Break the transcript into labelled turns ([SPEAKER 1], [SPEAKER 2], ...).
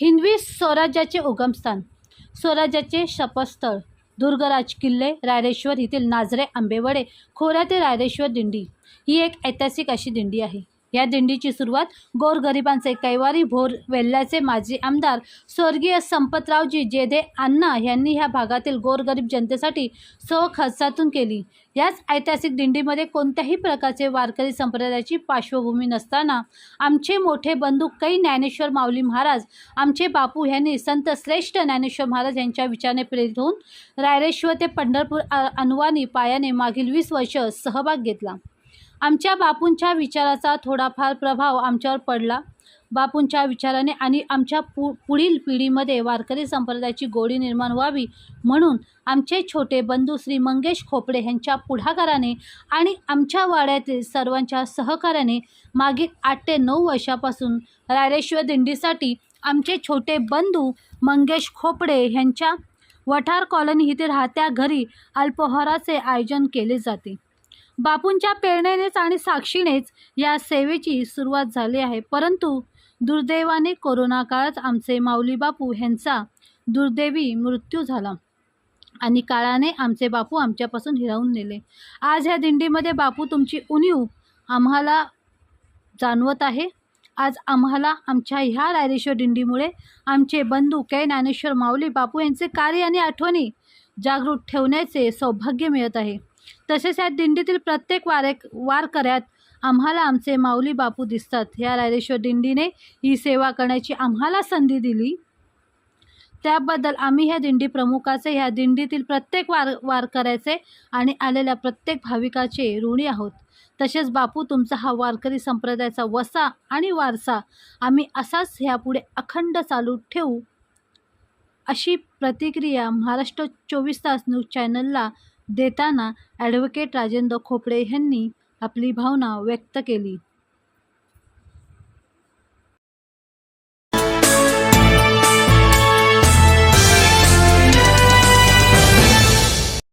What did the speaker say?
[SPEAKER 1] हिंदवी स्वराज्याचे उगमस्थान स्वराज्याचे शपथस्थळ दुर्गराज किल्ले रायरेश्वर येथील नाझरे आंबेवडे खोऱ्यातील रायरेश्वर दिंडी ही एक ऐतिहासिक अशी दिंडी आहे. या दिंडीची सुरुवात गोरगरिबांचे कैवारी भोर वेल्ल्याचे माजी आमदार स्वर्गीय संपतरावजी जेदे अण्णा यांनी ह्या भागातील गोरगरीब जनतेसाठी सो खर्चातून केली. याच ऐतिहासिक दिंडीमध्ये कोणत्याही प्रकारचे वारकरी संप्रदायाची पार्श्वभूमी नसताना आमचे मोठे बंधू कै ज्ञानेश्वर माऊली महाराज आमचे बापू यांनी संत श्रेष्ठ ज्ञानेश्वर महाराज यांच्या विचाराने प्रेरित होऊन रायरेश्वर ते पंढरपूर अनुवानी पायाने मागील वीस वर्ष सहभाग घेतला. आमच्या बापूंच्या विचाराचा थोडाफार प्रभाव आमच्यावर पडला. बापूंच्या विचाराने आणि आमच्या पु पुढील पिढीमध्ये वारकरी संप्रदायाची गोडी निर्माण व्हावी म्हणून आमचे छोटे बंधू श्री मंगेश खोपडे यांच्या पुढाकाराने आणि आमच्या वाड्यातील सर्वांच्या सहकार्याने मागील आठ ते नऊ वर्षापासून रायरेश्वर दिंडीसाठी आमचे छोटे बंधू मंगेश खोपडे यांच्या वठार कॉलनी येथे राहत्या घरी अल्पोहाराचे आयोजन केले जाते. बापूंच्या प्रेरणेनेच आणि साक्षीनेच या सेवेची सुरुवात झाली आहे. परंतु दुर्दैवाने कोरोना काळात आमचे माऊली बापू ह्यांचा दुर्दैवी मृत्यू झाला आणि काळाने आमचे बापू आमच्यापासून हिरावून नेले. आज ह्या दिंडीमध्ये बापू तुमची उणीव आम्हाला जाणवत आहे. आज आम्हाला आमच्या ह्या रायरेश्वर दिंडीमुळे आमचे बंधू कै. ज्ञानेश्वर माऊली बापू यांचे कार्य आणि आठवणी जागृत ठेवण्याचे सौभाग्य मिळत आहे. तसेच या दिंडीतील प्रत्येक वारे वारकऱ्यात आम्हाला आमचे माऊली बापू दिसतात. या रायरेश्वर दिंडीने ही सेवा करण्याची आम्हाला संधी दिली. त्याबद्दल आम्ही ह्या दिंडी प्रमुखाचे ह्या दिंडीतील प्रत्येक वार वारकऱ्याचे आणि आलेल्या प्रत्येक भाविकाचे ऋणी आहोत. तसेच बापू तुमचा हा वारकरी संप्रदायाचा वसा आणि वारसा आम्ही असाच ह्यापुढे अखंड चालू ठेवू. अशी प्रतिक्रिया महाराष्ट्र चोवीस तास न्यूज चॅनलला देताना ॲडव्होकेट राजेंद्र खोपडे यांनी आपली भावना व्यक्त केली.